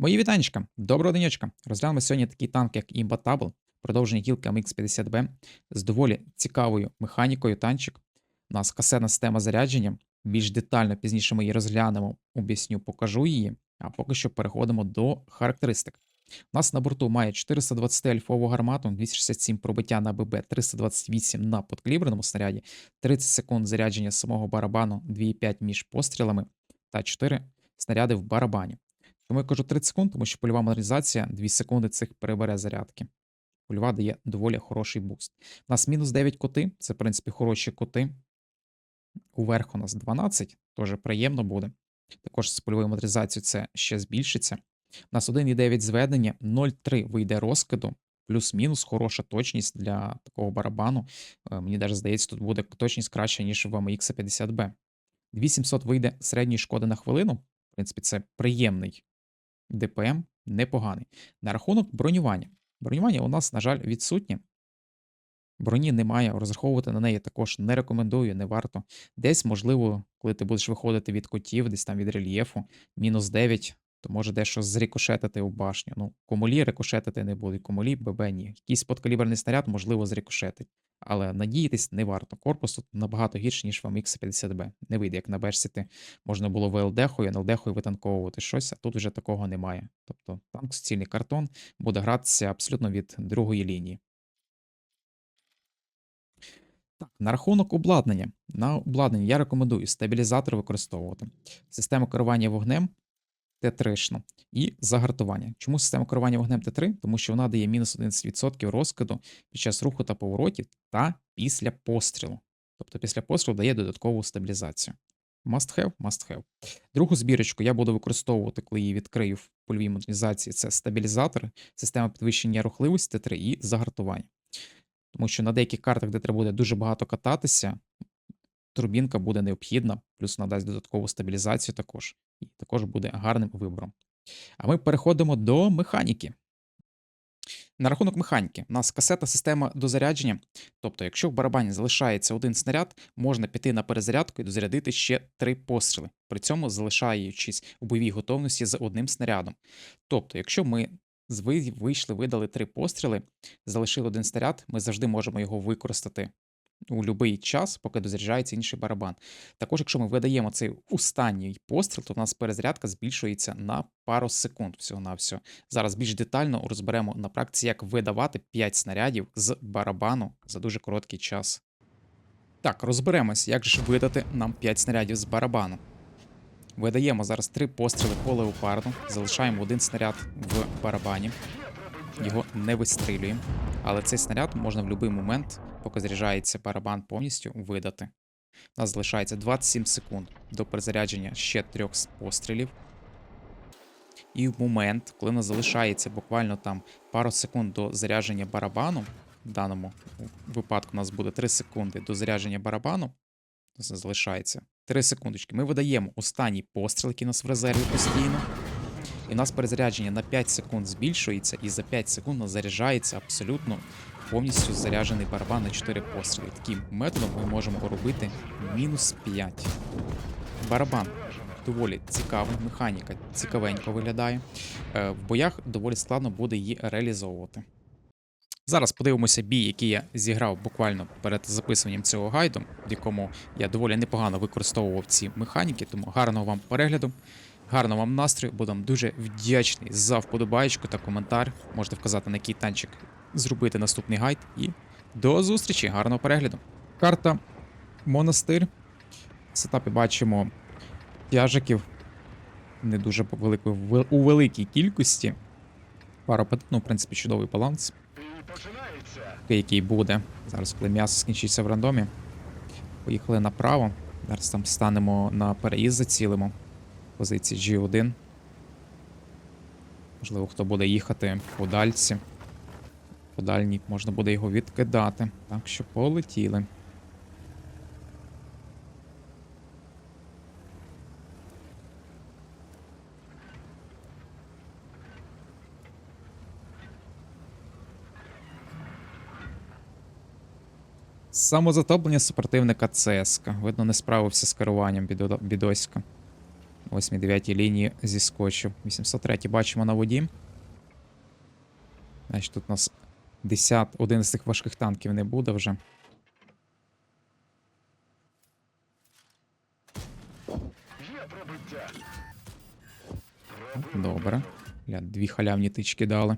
Мої вітанечка, доброго денечка. Розглянемо сьогодні такий танк, як Imbatable, продовження гілки MX50B з доволі цікавою механікою танчик. У нас касетна система зарядження. Більш детально пізніше ми її розглянемо, об'ясню, покажу її. А поки що переходимо до характеристик. У нас на борту має 420 альфову гармату, 267 пробиття на ББ, 328 на подкаліберному снаряді, 30 секунд зарядження самого барабану, 2,5 між пострілами та 4 снаряди в барабані. Тому я кажу 30 секунд, тому що польова модернізація 2 секунди цих перебере зарядки. Польова дає доволі хороший буст. У нас мінус 9 коти, це, в принципі, хороші коти. Уверх у нас 12, теж приємно буде. Також з польовою модернізацією це ще збільшиться. У нас 1,9 зведення, 0,3 вийде розкиду, плюс-мінус хороша точність для такого барабану. Е, Мені навіть здається, тут буде точність краща, ніж в MX 50B. 2700 вийде середньої шкоди на хвилину. В принципі, це приємний ДПМ, непоганий. На рахунок бронювання. Бронювання у нас, на жаль, відсутнє. Броні немає, розраховувати на неї також не рекомендую, не варто. Десь, можливо, коли ти будеш виходити від котів, десь там від рельєфу, мінус 9, то може дещо зрикошетити у башню. Ну, комулі рикошетити не будуть, комулі ББ ні. Якийсь подкаліберний снаряд, можливо, зрикошетить. Але надіятись не варто. Корпус тут набагато гірший, ніж в MX-50B. Не вийде, як на бешці можна було ВЛД-хою, НЛД-хою витанковувати щось, а тут вже такого немає. Тобто танк суцільний картон буде гратися абсолютно від другої лінії. Так, на рахунок обладнання. На обладнання я рекомендую стабілізатор використовувати, систему керування вогнем Т3 і загартування. Чому система керування вогнем Т3? Тому що вона дає мінус 11% розкиду під час руху та поворотів та після пострілу. Тобто після пострілу дає додаткову стабілізацію. Must have, must have. Другу збірочку я буду використовувати, коли її відкрию в польовій модернізації. Це стабілізатор, система підвищення рухливості Т3 і загартування. Тому що на деяких картах, де треба буде дуже багато кататися, турбінка буде необхідна, плюс надасть додаткову стабілізацію також. І також буде гарним вибором. А ми переходимо до механіки. На рахунок механіки, у нас касетна система дозарядження. Тобто, якщо в барабані залишається один снаряд, можна піти на перезарядку і дозарядити ще три постріли, при цьому залишаючись у бойовій готовності з одним снарядом. Тобто, якщо ми вийшли, видали три постріли, залишили один снаряд, ми завжди можемо його використати у будь-який час, поки дозаряджається інший барабан. Також, якщо ми видаємо цей останній постріл, то в нас перезарядка збільшується на пару секунд всього-навсього. Зараз більш детально розберемо на практиці, як видавати 5 снарядів з барабану за дуже короткий час. Так, розберемось, як ж видати нам 5 снарядів з барабану. Видаємо зараз три постріли по леопарду, залишаємо один снаряд в барабані, його не вистрілюємо. Але цей снаряд можна в будь-який момент, поки заряджається барабан повністю, видати. У нас залишається 27 секунд до перезарядження ще трьох пострілів. І в момент, коли у нас залишається буквально там пару секунд до зарядження барабану, в даному випадку у нас буде 3 секунди до зарядження барабану, залишається 3 секундочки. Ми видаємо останній постріл, який у нас в резерві постійно. І у нас перезарядження на 5 секунд збільшується, і за 5 секунд заряджається абсолютно повністю заряджений барабан на 4 постріли. Таким методом ми можемо робити мінус 5. Барабан доволі цікавий, механіка цікавенько виглядає. Е, В боях доволі складно буде її реалізовувати. Зараз подивимося бій, який я зіграв буквально перед записуванням цього гайду, в якому я доволі непогано використовував ці механіки, тому гарного вам перегляду. Гарного вам настрою, буду вам дуже вдячний за вподобаєчку та коментар. Можете вказати, на який танчик зробити наступний гайд. І до зустрічі, гарного перегляду. Карта Монастир. В сетапі бачимо тяжиків не дуже великої, у великій кількості. Паропет, ну, в принципі, чудовий баланс, який буде. Зараз, коли м'ясо скінчиться в рандомі. Поїхали направо. Зараз там станемо на переїзд, зацілимо позиції G1. Можливо, хто буде їхати по дальці. По дальній можна буде його відкидати. Так що полетіли. Самозатоплення супротивника ЦСК. Видно, не справився з керуванням бідо- бідоська. 8-9 лінії зіскочив. 803 бачимо на воді. Значить, тут у нас 10, один з цих важких танків не буде вже. Добре. Бля, дві халявні тички дали.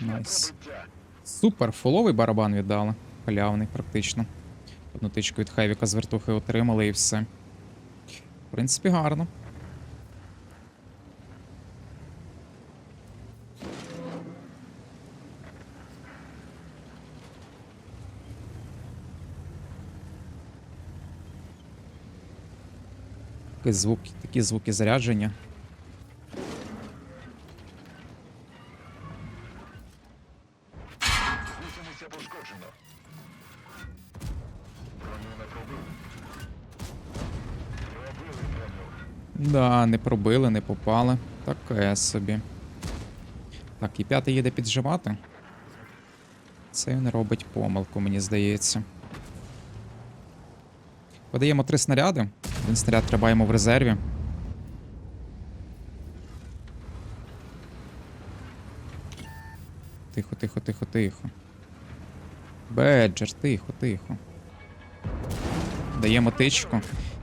Найс. Супер, фоловий барабан віддали. Халявний, практично. Одну тичку від Хевіка з вертухи отримали і все. В принципі, гарно. Такі звуки, такі звуки зарядження. Гусениця пошкоджено. Броню не пробив. Пробили броню. Да, не пробили, не попали. Таке собі. Так, і п'ятий їде підживати. Це він робить помилку, мені здається. Подаємо три снаряди. Один снаряд тримаємо в резерві. Тихо, тихо, тихо, тихо. Беджер, тихо, тихо. Даємо тичку.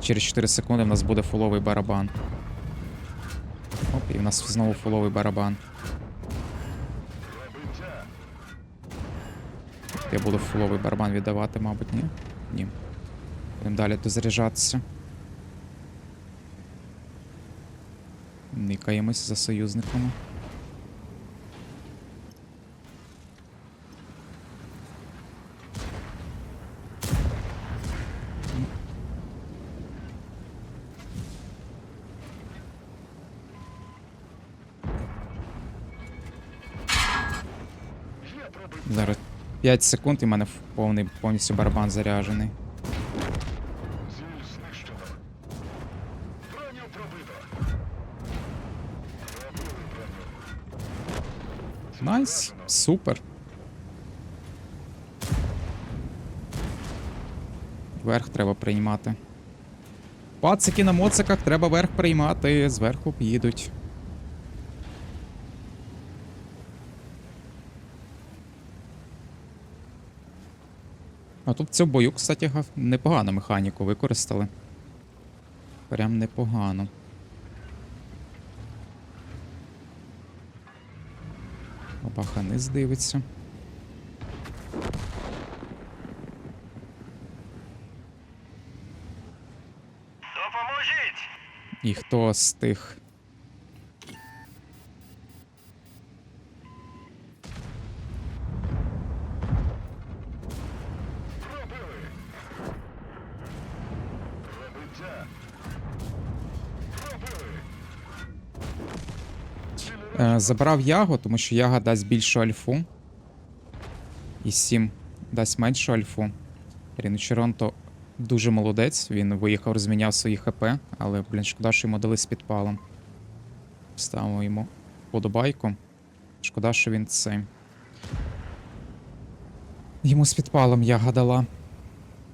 Через 4 секунди в нас буде фуловий барабан. Оп, і в нас знову фуловий барабан. Я буду фуловий барабан віддавати, мабуть, ні? Ні. Будемо далі дозаряджатися. Никаємось за союзниками. Зараз 5 секунд і в мене повний повністю барабан заряджений. Найс, супер. Верх треба приймати. Пацики на моциках треба верх приймати, зверху їдуть. А тут в цьому бою, кстати, га- непогано механіку використали. Прям непогано. Бабаха низ дивиться. Допоможіть! І хто з тих. Пробили. Пробиття. Пробили. Ціль Е, забрав Ягу, тому що Яга дасть більшу альфу. І 7 дасть меншу альфу. Ріночеронто дуже молодець. Він виїхав, розміняв свої ХП, але, блін, шкода, що йому дали з підпалом. Ставимо йому подобайку. Шкода, що він цей. Йому з підпалом Яга дала.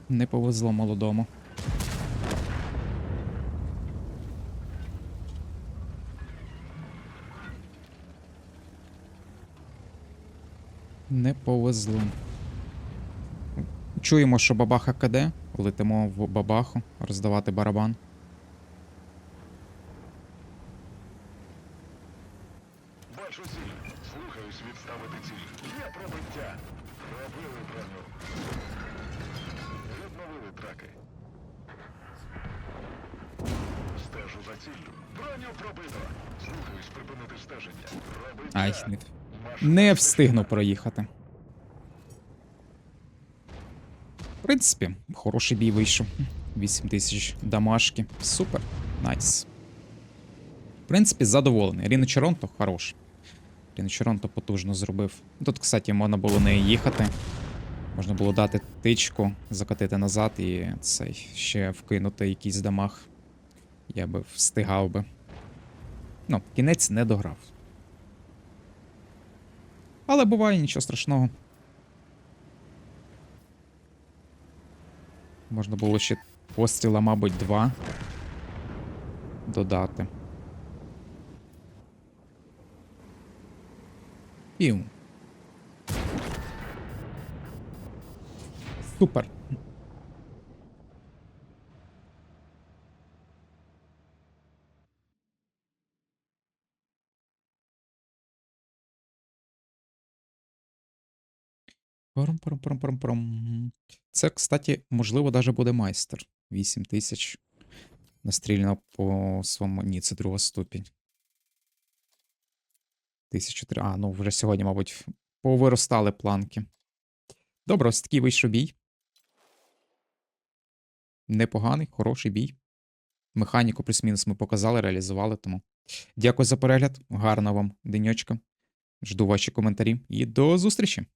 Не повезло молодому. Не повезло. Чуємо, що бабаха КД. Летимо в бабаху, роздавати барабан. Бачу ціль. Слухаюсь відставити ціль. Є пробиття. Пробили броню. Відновили траки. Стежу за ціллю. Броню пробито. Слухаюсь припинити стеження. Ай, не, не встигну проїхати. В принципі, хороший бій вийшов. 8 тисяч дамашки. Супер. Найс. В принципі, задоволений. Ріно Чаронто хорош. Ріно Чаронто потужно зробив. Тут, кстати, можна було не їхати. Можна було дати тичку, закотити назад і цей ще вкинути якийсь дамаг. Я би встигав би. Ну, кінець не дограв. Але буває нічого страшного. Можна було ще постріла, мабуть, два додати. Пів. Супер. Це, кстати, можливо, даже буде майстер. 8 тисяч. Настріляно по своєму. Ні, це друга ступінь. 1003. А, ну вже сьогодні, мабуть, повиростали планки. Добре, ось такий вийшов бій. Непоганий, хороший бій. Механіку плюс-мінус ми показали, реалізували. Тому дякую за перегляд. Гарного вам денечка. Жду ваші коментарі і до зустрічі!